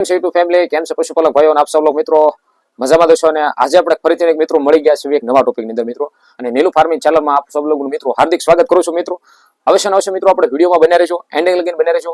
YouTube આજે આપણે ફરીથી એક મિત્રો મળી ગયા છે એક નવા અને નીલુ મિત્રો હાર્દિક સ્વાગત કરું મિત્રો. અવશ્ય ને મિત્રો આપણે વિડીયોમાં બન્યા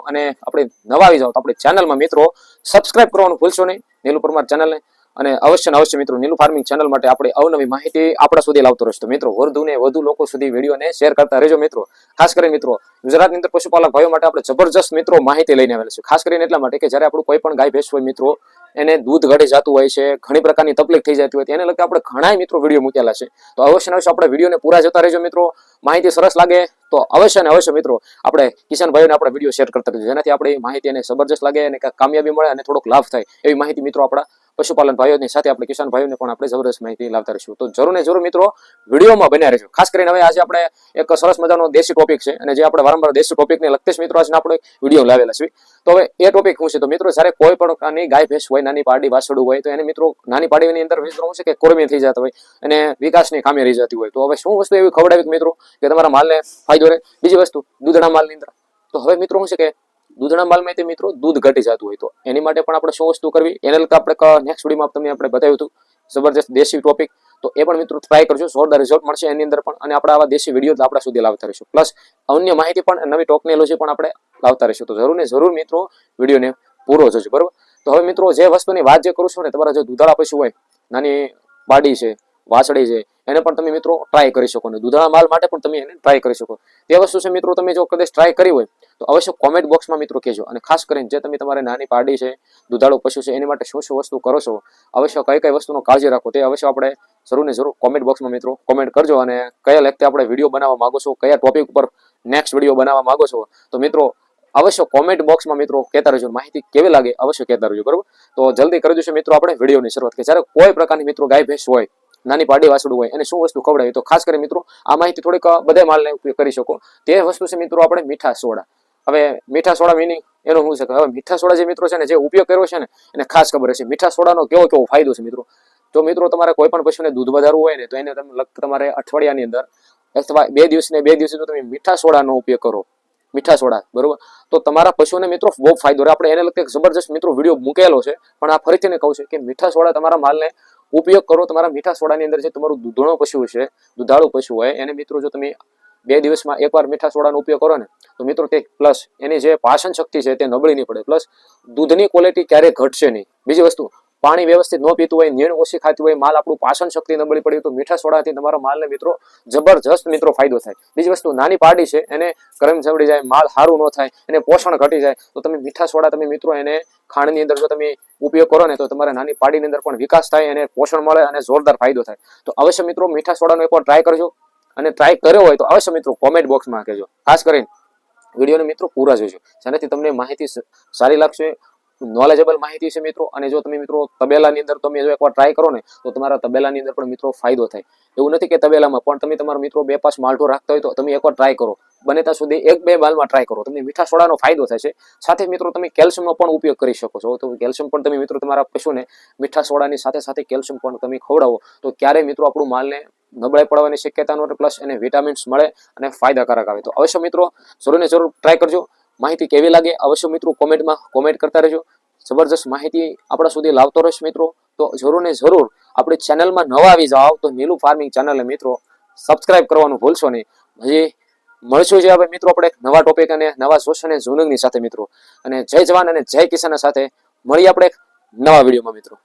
અને આપણે નવા આવી જાઓ તો આપણી મિત્રો સબસ્ક્રાઇબ કરવાનું ભૂલશો નહીં. નીલુ પરમાર ચેનલને અને અવશ્ય અવશ્ય મિત્રો નીલુ ફાર્મિંગ ચેનલ માટે આપણે અવનવી માહિતી આપણા સુધી લાવતો રહેશે. મિત્રો, વધુ ને વધુ લોકો સુધી વિડીયોને શેર કરતા રહેજો મિત્રો. ખાસ કરીને મિત્રો, ગુજરાતની અંદર પશુપાલક ભાઈઓ માટે આપણે જબરજસ્ત મિત્રો માહિતી લઈને આવેલા છે ખાસ કરીને એટલા માટે કે જ્યારે આપણું કોઈ પણ ગાય, ભેંસ હોય મિત્રો, એને દૂધ ઘટી જતું હોય છે, ઘણી પ્રકારની તકલીફ થઈ જતી હોય તેને લગતા આપણે ઘણા મિત્રો વીડિયો મૂકેલા છે. તો અવશ્ય ને અવશ્ય આપણે વિડીયોને પૂરા જતા રહેજો મિત્રો. માહિતી સરસ લાગે, તો અવશ્ય ને અવશ્ય મિત્રો, આપણે કિશન ભાઈઓને આપણે વીડિયો શેર કરતા રહીશું જેનાથી આપણી માહિતી એને જબરજસ્ત લાગે અને કામયાબી મળે અને થોડોક લાભ થાય, એવી માહિતી મિત્રો આપણા પશુપાલન ભાઈઓની સાથે આપણે કિસાન ભાઈઓને પણ આપણે જબરદસ્ત માહિતી લાવતા રહીશું. તો જરૂર ને જરૂર મિત્રો, વિડીયોમાં બન્યા રહેજો. ખાસ કરીને હવે આજે આપણે એક સરસ મજાનો દેશી ટોપિક છે અને જે આપણે વારંવાર દેશી ટોપિકને લગતે મિત્રો આજે આપણે વીડિયો લાવેલા છે. તો હવે એ ટોપિક શું છે? તો મિત્રો, જ્યારે કોઈ પણ પ્રકારની ગાય, ભેંસ હોય, નાની પાડી વાસડું હોય, તો એને મિત્રો નાની પાડીની અંદર મિત્રો શું છે? કે કોરમી થઈ જતા હોય અને વિકાસની ખામી રહી જતી હોય. તો હવે શું વસ્તુ એવી ખવડાવી મિત્રો, કે તમારા માલને ફાયદો રહે? બીજી વસ્તુ, દૂધના માલની અંદર. તો હવે મિત્રો શું છે કે દૂધના માલમાં માહિતી મિત્રો દૂધ ઘટી જતું હોય તો. એની માટે પણ આપણે શું વસ્તુ કરવી? એને લગતા આપણે નેક્સ્ટ વિડીયોમાં તમને આપણે બતાવ્યું હતું. જબરજસ્ત દેશી ટોપિક તો એ પણ મિત્રો ટ્રાય કરજો. જોરદાર રિઝલ્ટ મળશે એની અંદર પણ. અને આપણે આવા દેશી વીડિયો આપણા સુધી લાવતા રહીશું. પ્લસ અન્ય માહિતી પણ, નવી ટેકનોલોજી પણ આપણે લાવતા રહીશું. તો જરૂર ને જરૂર મિત્રો વિડીયોને પૂરો જોજો. બરોબર? તો હવે મિત્રો, જે વસ્તુની વાત જે કરું છું ને, તમારા જે દૂધાળા પશુ હોય, નાની બાડી છે વાસળી છે, એને પણ તમે મિત્રો ટ્રાય કરી શકો. ને દૂધાળા માલ માટે પણ તમે એને ટ્રાય કરી શકો. તે વસ્તુ છે મિત્રો, તમે જો કદાચ ટ્રાય કરી હોય તો અવશ્ય કોમેન્ટ બોક્સમાં મિત્રો કહેજો. અને ખાસ કરીને જે તમે તમારે નાની પાડી છે, દુધાળુ પશુ છે, એની માટે શું શું વસ્તુ કરો છો, અવશ્ય કઈ કઈ વસ્તુનો કાળજી રાખો તે અવશ્ય આપણે જરૂર ને જરૂર કોમેન્ટ બોક્સમાં મિત્રો કોમેન્ટ કરજો અને કયા લેખતે આપણે વીડિયો બનાવવા માંગો છો, કયા ટોપિક ઉપર નેક્સ્ટ વીડિયો બનાવવા માંગો છો, તો મિત્રો અવશ્ય કોમેન્ટ બોક્સમાં મિત્રો કહેતા રહેજો માહિતી કેવી લાગે અવશ્ય કહેતા રહેજો, બરોબર? તો જલ્દી કરી દઈશું મિત્રો આપણે વિડીયોની શરૂઆત કે જ્યારે કોઈ પ્રકારની મિત્રો ગાય, ભેંસ હોય, નાની પાડી વાસડું હોય, એને શું વસ્તુ ખવડાવી તો ખાસ કરી મિત્રો આ માહિતી થોડીક બધા માલને ઉપયોગ કરી શકો. તે વસ્તુ છે મિત્રો આપણે મીઠા સોડા. હવે મીઠા સોડા મિનિંગ એનો શું છે હવે મીઠા સોડા જે મિત્રો છે ને, જે ઉપયોગ કર્યો છે ને, એને ખાસ ખબર હશે. મીઠા સોડાનો કેવો કેવો ફાયદો છે મિત્રો? જો મિત્રો તમારે કોઈ પણ પશુને દૂધ વધારવું હોય ને, તો એને તમે તમારે અઠવાડિયાની અંદર, અથવા બે દિવસ ને બે દિવસે જો તમે મીઠા સોડાનો ઉપયોગ કરો. મીઠા સોડા બરોબર? તો તમારા પશુને મિત્રો બહુ ફાયદો રહે. આપણે એને લગતે જબરજસ્ત મિત્રો વીડિયો મૂકેલો છે, પણ આ ફરીથી કહું છું કે મીઠા સોડા તમારા માલને ઉપયોગ કરો. તમારા મીઠા સોડાની અંદર જે તમારું દૂધણો પશુ છે, દુધાળુ પશુ હોય, એને મિત્રો જો તમે બે દિવસમાં એકવાર મીઠા સોડાનો ઉપયોગ કરો ને, તો મિત્રો તે પ્લસ એની જે પાચન શક્તિ છે તે નબળી નહીં પડે પ્લસ દૂધની ક્વોલિટી ક્યારેય ઘટશે નહીં. બીજી વસ્તુ, પાણી વ્યવસ્થિત ન પીતું હોય, નીણ ઓછી ખાતી હોય, માલ આપણું પાચન શક્તિ નબળી પડી તો મીઠા સોડાથી તમારા માલને મિત્રો જબરજસ્ત મિત્રો ફાયદો થાય. બીજી વસ્તુ, નાની પાડી છે, એને ગરમ ચવડી જાય, માલ સારું ન થાય, એને પોષણ ઘટી જાય, તો તમે મીઠા સોડા તમે મિત્રો એને ખાંડની અંદર જો તમે ઉપયોગ કરો ને, તો તમારા નાની પાડીની અંદર પણ વિકાસ થાય અને પોષણ મળે અને જોરદાર ફાયદો થાય. તો અવશ્ય મિત્રો મીઠા સોડાનો એકવાર ટ્રાય કરજો. અને ટ્રાય કર્યો હોય તો અવશ્ય મિત્રો કોમેન્ટ બોક્સમાં કહેજો. ખાસ કરીને વિડીયોને મિત્રો પૂરા જોજો. જેનાથી તમને માહિતી સારી લાગશે નોલેજેબલ માહિતી છે મિત્રો, અને જો તમે મિત્રો તબેલાની અંદર તમે જો એકવાર ટ્રાય કરો ને, તો તમારા તબેલાની અંદર પણ મિત્રો ફાયદો થાય. એવું નથી કે તબેલામાં, પણ તમે તમારા મિત્રો બે પાંચ માલઢો રાખતા હોય તો તમે એકવાર ટ્રાય કરો. બને ત્યાં સુધી એક બે માલમાં ટ્રાય કરો. તમને મીઠા સોડાનો ફાયદો થાય છે. સાથે મિત્રો તમે કેલ્શિયમનો પણ ઉપયોગ કરી શકો છો. તો કેલ્શિયમ પણ તમે મિત્રો તમારા પશુને મીઠા સોડાની સાથે સાથે કેલ્શિયમ પણ તમે ખવડાવો. તો ક્યારેય મિત્રો આપણું માલને નબળાઈ પડવાની શક્યતા ન પ્લસ એને વિટામિન્સ મળે અને ફાયદાકારક આવે. તો અવશ્ય મિત્રો જરૂર ને જરૂર ટ્રાય કરજો. માહિતી કેવી લાગે અવશ્ય મિત્રો કોમેન્ટમાં કોમેન્ટ કરતા રહેજો. જબરજસ્ત માહિતી આપણા સુધી લાવતો રહીશ મિત્રો. તો જરૂર ને જરૂર આપણી ચેનલમાં નવા આવી જાઓ તો નીલું ફાર્મિંગ ચેનલને મિત્રો સબસ્ક્રાઇબ કરવાનું ભૂલશો નહીં. હજી મળશું જે હવે મિત્રો આપણે નવા ટોપિક અને નવા જોશ અને જૂનગની સાથે મિત્રો. અને જય જવાન અને જય કિસાન સાથે મળીએ આપણે નવા વિડીયોમાં મિત્રો.